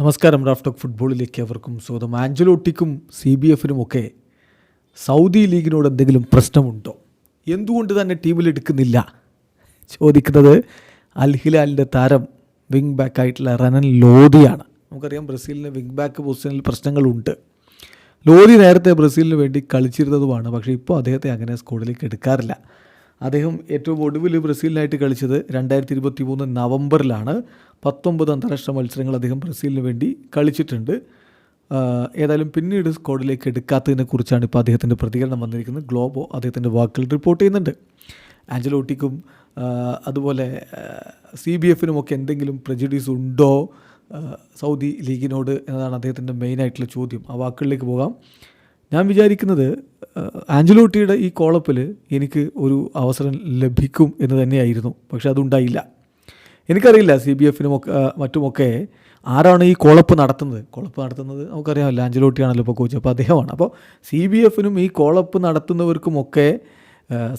നമസ്കാരം റാഫ്റ്റോക്ക് ഫുട്ബോളിലേക്ക് അവർക്കും സ്വാഗതം. ആഞ്ചലോട്ടിക്കും സി ബി എഫിനും ഒക്കെ സൗദി ലീഗിനോട് എന്തെങ്കിലും പ്രശ്നമുണ്ടോ? എന്തുകൊണ്ട് തന്നെ ടീമിൽ എടുക്കുന്നില്ല? ചോദിക്കുന്നത് അൽ ഹിലാലിന്റെ താരം വിങ് ബാക്ക് ആയിട്ടുള്ള റനൻ ലോദിയാണ്. നമുക്കറിയാം ബ്രസീലിന് വിങ് ബാക്ക് പൊസിഷനിൽ പ്രശ്നങ്ങളുണ്ട്. ലോദി നേരത്തെ ബ്രസീലിന് വേണ്ടി കളിച്ചിരുന്നതുമാണ് പക്ഷേ ഇപ്പോൾ അദ്ദേഹത്തെ അങ്ങനെ സ്ക്വാഡിലേക്ക് എടുക്കാറില്ല. അദ്ദേഹം ഏറ്റവും ഒടുവിൽ ബ്രസീലിനായിട്ട് കളിച്ചത് രണ്ടായിരത്തി ഇരുപത്തി മൂന്ന് നവംബറിലാണ്. പത്തൊമ്പത് അന്താരാഷ്ട്ര മത്സരങ്ങൾ അദ്ദേഹം ബ്രസീലിന് വേണ്ടി കളിച്ചിട്ടുണ്ട്. ഏതായാലും പിന്നീട് സ്ക്വാഡിലേക്ക് എടുക്കാത്തതിനെ കുറിച്ചാണ് ഇപ്പോൾ അദ്ദേഹത്തിന്റെ പ്രതികരണം വന്നിരിക്കുന്നത്. ഗ്ലോബോ അദ്ദേഹത്തിന്റെ വാക്കുകൾ റിപ്പോർട്ട് ചെയ്യുന്നുണ്ട്. ആഞ്ചലോട്ടിക്കും അതുപോലെ സി ബി എഫിനുമൊക്കെ എന്തെങ്കിലും പ്രജഡീസ് ഉണ്ടോ? സൗദി ലീഗിനോട് എന്നതാണ് അദ്ദേഹത്തിന്റെ മെയിനായിട്ടുള്ള ചോദ്യം. ആ വാക്കുകളിലേക്ക് പോകാം. ഞാൻ വിചാരിക്കുന്നത് ആഞ്ചലോട്ടിയുടെ ഈ കോളപ്പിൽ എനിക്ക് ഒരു അവസരം ലഭിക്കും എന്ന് തന്നെയായിരുന്നു. പക്ഷെ അതുണ്ടായില്ല. എനിക്കറിയില്ല സി ബി എഫിനും ഒക്കെ മറ്റുമൊക്കെ ആരാണ് ഈ കോളപ്പ് നടത്തുന്നത്. കോളപ്പ് നടത്തുന്നത് നമുക്കറിയാമല്ലോ ആഞ്ചലോട്ടിയാണല്ലോ ഇപ്പോൾ കോച്ച്. അപ്പോൾ അദ്ദേഹമാണ്. അപ്പോൾ സി ബി എഫിനും ഈ കോളപ്പ് നടത്തുന്നവർക്കുമൊക്കെ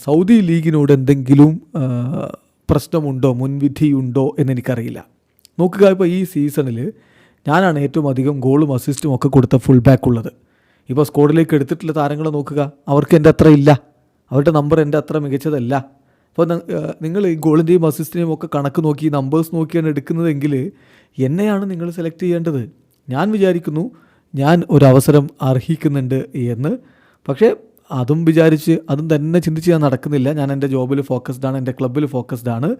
സൗദി ലീഗിനോട് എന്തെങ്കിലും പ്രശ്നമുണ്ടോ മുൻവിധിയുണ്ടോ എന്നെനിക്കറിയില്ല നോക്കുക ഇപ്പോൾ ഈ സീസണിൽ ഞാനാണ് ഏറ്റവും അധികം ഗോളും അസിസ്റ്റും ഒക്കെ കൊടുത്ത ഫുൾ ബാക്ക് ഉള്ളത്. ഇപ്പോൾ സ്കോഡിലേക്ക് എടുത്തിട്ടുള്ള താരങ്ങളെ നോക്കുക. അവർക്ക് എന്റെ അത്ര ഇല്ല. അവരുടെ നമ്പർ എന്റെ അത്ര മികച്ചതല്ല. അപ്പോൾ നിങ്ങൾ ഈ ഗോളിന്റെയും അസിസ്റ്റിനെയും ഒക്കെ കണക്ക് നോക്കി നമ്പേഴ്സ് നോക്കിയാണ് എടുക്കുന്നതെങ്കിൽ എന്നെയാണ് നിങ്ങൾ സെലക്ട് ചെയ്യേണ്ടത്. ഞാൻ വിചാരിക്കുന്നു ഞാൻ ഒരു അവസരം അർഹിക്കുന്നുണ്ട് എന്ന്. പക്ഷേ അതും വിചാരിച്ച് അതും തന്നെ ചിന്തിച്ച് ഞാൻ നടക്കുന്നില്ല. ഞാൻ എന്റെ ജോബിൽ ഫോക്കസ്ഡ് ആണ് എന്റെ ക്ലബ്ബിൽ ഫോക്കസ്ഡ് ആണ്.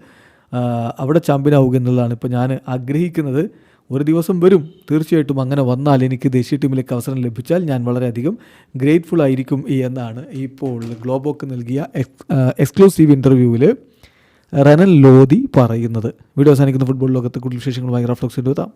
അവിടെ ചാമ്പ്യൻ ആവുക എന്നുള്ളതാണ് ഇപ്പോൾ ഞാൻ ആഗ്രഹിക്കുന്നത്. ഒരു ദിവസം വരും. തീർച്ചയായിട്ടും അങ്ങനെ വന്നാൽ എനിക്ക് ദേശീയ ടീമിലേക്ക് അവസരം ലഭിച്ചാൽ ഞാൻ വളരെയധികം ഗ്രേറ്റ്ഫുൾ ആയിരിക്കും എന്നാണ് ഇപ്പോൾ ഗ്ലോബോക്ക് നൽകിയ എക്സ്ക്ലൂസീവ് ഇന്റർവ്യൂവിൽ റനൽ ലോദി പറയുന്നത്. വീഡിയോ അവസാനിക്കുന്ന ഫുട്ബോൾ ലോകത്ത് കൂടുതൽ വിശേഷങ്ങളുമായി റഫ്ലോക്സ് എത്താം